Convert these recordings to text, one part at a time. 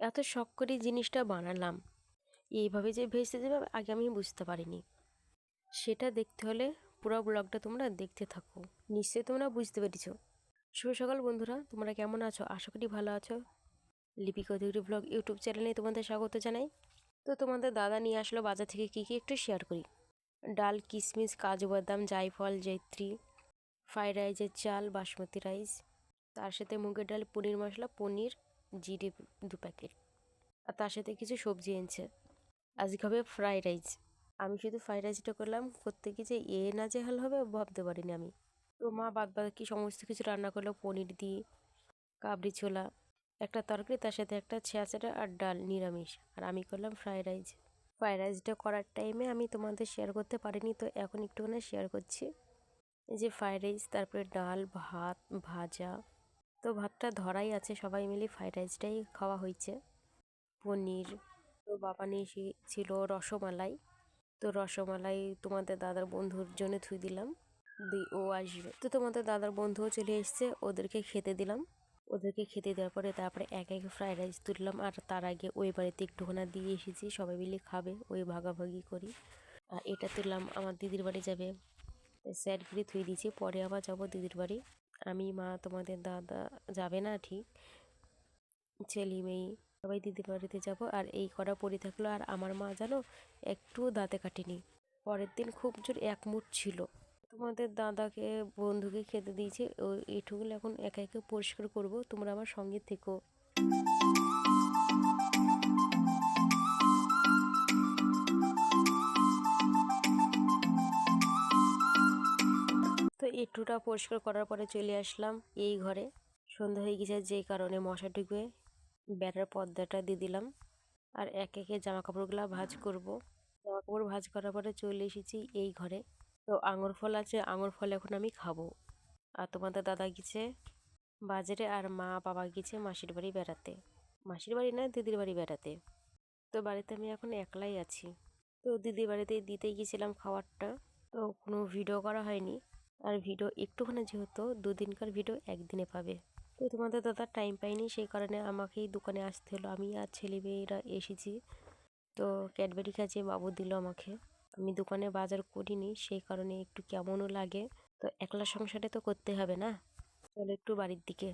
এত শখ করে জিনিসটা বানালাম। এইভাবে যে ভেসে যাবে আগে আমি বুঝতে পারিনি। সেটা দেখতে হলে পুরো ব্লগটা তোমরা দেখতে থাকো। নিশ্চয়ই তোমরা বুঝতে পেরেছ। শুভ সকাল বন্ধুরা, তোমরা কেমন আছো? আশা করি ভালো আছো। লিপিকা অধিকারী ব্লগ ইউটিউব চ্যানেলে তোমাদের স্বাগত জানাই। তো তোমাদের দাদা নিয়ে আসলো বাজার থেকে কী কী একটু শেয়ার করি। ডাল, কিশমিশ, কাজু বাদাম, জায়ফল জৈত্রী ফ্রাইড রাইসের চাল, বাসমতি রাইস, তার সাথে মুগের ডাল, পনির মশলা, পনির জিরে দু প্যাকেট। আর তার সাথে কিছু সবজি এনেছে। আজকে হবে ফ্রাইড রাইস। আমি শুধু ফ্রাইড রাইসটা করলাম। করতে গিয়ে যে এ না যে হাল হবে ভাবতে পারিনি আমি। তো মা বাদ বাকি সমস্ত কিছু রান্না করল। পনির দিয়ে কাবড়ি ছোলা, একটা তরকারি, তার সাথে একটা ছেঁচড়া আর ডাল, নিরামিষ। আর আমি করলাম ফ্রাইড রাইস। ফ্রাইড রাইসটা করার টাইমে আমি তোমাদের শেয়ার করতে পারিনি, তো এখন একটুখানি শেয়ার করছি। যে ফ্রাইড রাইস, তারপরে ডাল, ভাত, ভাজা তো ভাতটা ধরাই আছে, সবাই মিলে ফ্রাইড রাইসটাই খাওয়া হয়েছে। পনির, তো বাবা নিয়ে এসেছিল রসমালাই। তো রসমালাই তোমাদের দাদার বন্ধুর জন্য থুই দিলাম। দি ও আসবে। তো তোমাদের দাদার বন্ধুও চলে এসছে, ওদেরকে খেতে দিলাম। ওদেরকে খেতে দেওয়ার পরে তারপরে এক এক ফ্রাইড রাইস তুললাম। আর তার আগে ওই বাড়িতে একটুখানা দিয়ে এসেছি, সবাই মিলে খাবে, ওই ভাগাভাগি করি। আর এটা তুললাম, আমার দিদির বাড়ি যাবে। স্যার করে থুই দিয়েছি, পরে আবার যাব দিদির বাড়ি। আমি, মা তোমাদের দাদা যাবে না ঠিক? ছেলে মেয়ে সবাই দিদি বাড়িতে যাব আর এই করা পড়ে থাকল আর আমার মা জানো একটুও দাঁতে কাটেনি। পরের দিন খুব জোর একমুট ছিল। তোমাদের দাদাকে, বন্ধুকে খেতে দিয়েছে। ও এটুকুলো এখন একা একে পরিষ্কার করব। তোমরা আমার সঙ্গে থেকো। একটুটা পরিষ্কার করার পরে চলে আসলাম এই ঘরে। সন্ধ্যা হয়ে গেছে, যেই কারণে মশা ঢুকবে বেড়ার পর্দাটা দিয়ে দিলাম। আর এক একে জামা কাপড়গুলো ভাজ করব। জামা কাপড় ভাজ করার পরে চলে এসেছি এই ঘরে। তো আঙুর ফল আছে, আঙুর ফল এখন আমি খাব। আর তোমাদের দাদা গেছে বাজারে আর মা বাবা গেছে মাসির বাড়ি বেড়াতে। মাসির বাড়ি না, দিদির বাড়ি বেড়াতে। তো বাড়িতে আমি এখন একলাই আছি। তো দিদির বাড়িতে দিতে গেছিলাম খাবারটা। তো কোনো ভিডিও করা হয়নি। আর ভিডিও একটুখানি যেহেতু দুদিনকার ভিডিও একদিনে পাবে। তো তোমাদের দাদা টাইম পাইনি সেই কারণে আমাকেই দোকানে আসতে হলো। আমি আর ছেলে মেয়েরা এসেছি, তো ক্যাডবেরি খাচ্ছে, বাবু দিল আমাকে। আমি দোকানে বাজার করিনি, সেই কারণে একটু কেমনও লাগে। তো একলা সংসারে তো করতে হবে না। চলো একটু বাড়ির দিকে।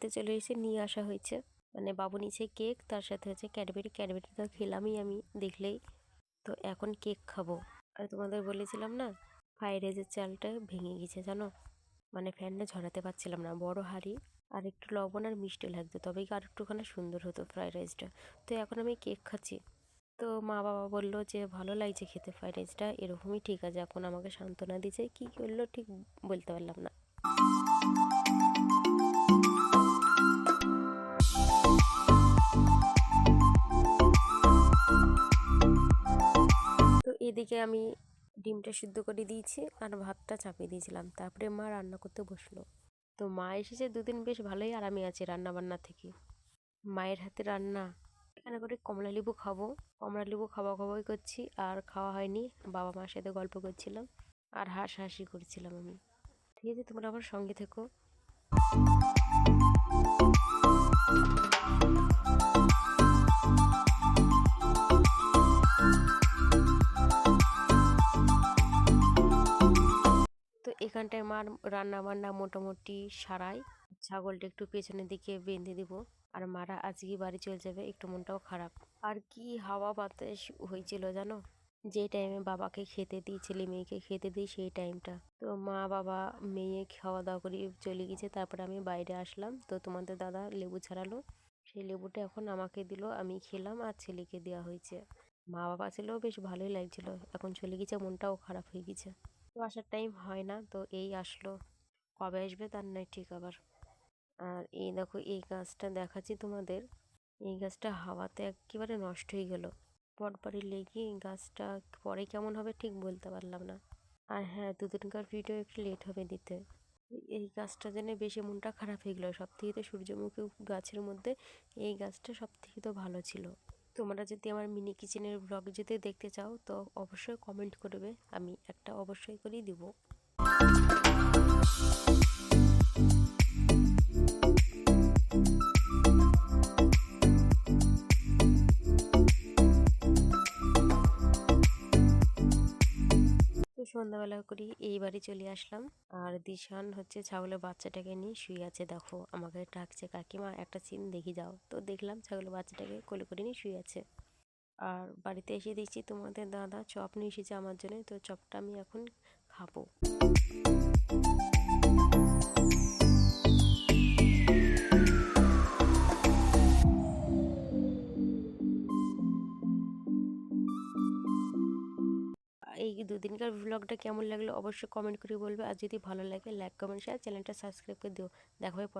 তো বাড়িতে চলে এসে নিয়ে আসা হয়েছে। মানে বাবু নিচে কেক, তার সাথে হচ্ছে ক্যাডবেরি। ক্যাডবেরি তো খেলামই আমি দেখলেই। তো এখন কেক খাব। আর তোমাদের বলেছিলাম না ফ্রাইড রাইসের চালটা ভেঙে গেছে, জানো? মানে ফ্যানটা ঝরাতে পারছিলাম না, বড় হাঁড়ি আর একটু লবণ আর মিষ্টি লাগতো, তবেই আর একটুখানি সুন্দর হতো ফ্রাইড রাইসটা তো এখন আমি কেক খাচ্ছি। তো মা বাবা বলল যে, ভালো লাগছে খেতে ফ্রাইড রাইসটা এরকমই ঠিক আছে, এখন আমাকে সান্ত্বনা দিয়েছে। কী করল ঠিক বলতে পারলাম না। এদিকে আমি ডিমটা সিদ্ধ করে দিয়েছি আর ভাতটা চাপিয়ে দিয়েছিলাম। তারপরে মা রান্না করতে বসল। তো মা এসেছে দুদিন বেশ ভালোই আরামে আছে রান্না বান্না থেকে। মায়ের হাতে রান্না। এখানে করে কমলা লেবু খাব। কমলা লেবু খাওয়া খাওয়াই করছি আর খাওয়া হয়নি। বাবা মার সাথে গল্প করছিলাম আর হাসাহাসি করছিলাম আমি। ঠিক আছে, তোমরা আমার সঙ্গে থেকো। এখানটায় মার রান্না বান্না মোটামুটি সারাই। ছাগলটা একটু পেছনের দিকে বেঁধে দিব। আর মারা আজকে বাড়ি চলে যাবে, একটু মনটাও খারাপ। আর কি হাওয়া বাতাস হয়েছিল জানো? যে টাইমে বাবাকে খেতে দিই ছেলে মেয়েকে খেতে দিই সেই টাইমটা তো মা, বাবা, মেয়ে খাওয়া দাওয়া করে চলে গেছে, তারপরে আমি বাইরে আসলাম। তো তোমাদের দাদা লেবু ছাড়ালো। সেই লেবুটা এখন আমাকে দিল, আমি খেলাম আর ছেলেকে দেওয়া হয়েছে। মা বাবা ছিলেও বেশ ভালোই লাগছিল। এখন চলে গেছে, মনটাও খারাপ হয়ে গেছে। আসার টাইম হয় না। তো এই আসলো। কবে আসবে তার নয় ঠিক আবার। আর এই দেখো, এই গাছটা দেখাচ্ছি তোমাদের। এই গাছটা হাওয়াতে একেবারে নষ্ট হয়ে গেল। পরপরই লেগে এই গাছটা পরে কেমন হবে ঠিক বলতে পারলাম না। আর হ্যাঁ দুদিনকার ভিডিও একটু লেট হবে দিতে। এই গাছটা জেনে বেশি মনটা খারাপ হয়ে গেলো। সব থেকে তো সূর্যমুখী গাছের মধ্যে এই গাছটা সব থেকে তো ভালো ছিল। তোমরা যদি আমার মিনি কিচেনের ব্লগ যদি দেখতে চাও, তো অবশ্যই কমেন্ট করবে আমি একটা অবশ্যই করেই দিব। সন্ধ্যাবেলা করি এই বাড়ি চলে আসলাম। আর দিশান হচ্ছে ছাগলের বাচ্চাটাকে নিয়ে শুয়ে আছে, দেখো। আমাকে ডাকছে, কাকিমা, একটা সিন দেখি যাও। তো দেখলাম ছাগলের বাচ্চাটাকে কোলে করে নিয়ে শুয়ে আছে। আর বাড়িতে এসে দেখছি তোমাদের দাদা চপ নিয়ে এসেছে আমার জন্য, তো চপটা আমি এখন খাব। দুদিনকার ভ্লগটা কেমন লাগল অবশ্যই কমেন্ট করে বলবে। আর যদি ভালো লাগে লাইক কমেন্ট শেয়ার চ্যানেলটা সাবস্ক্রাইব করে দিও। দেখা হয়ে পরে।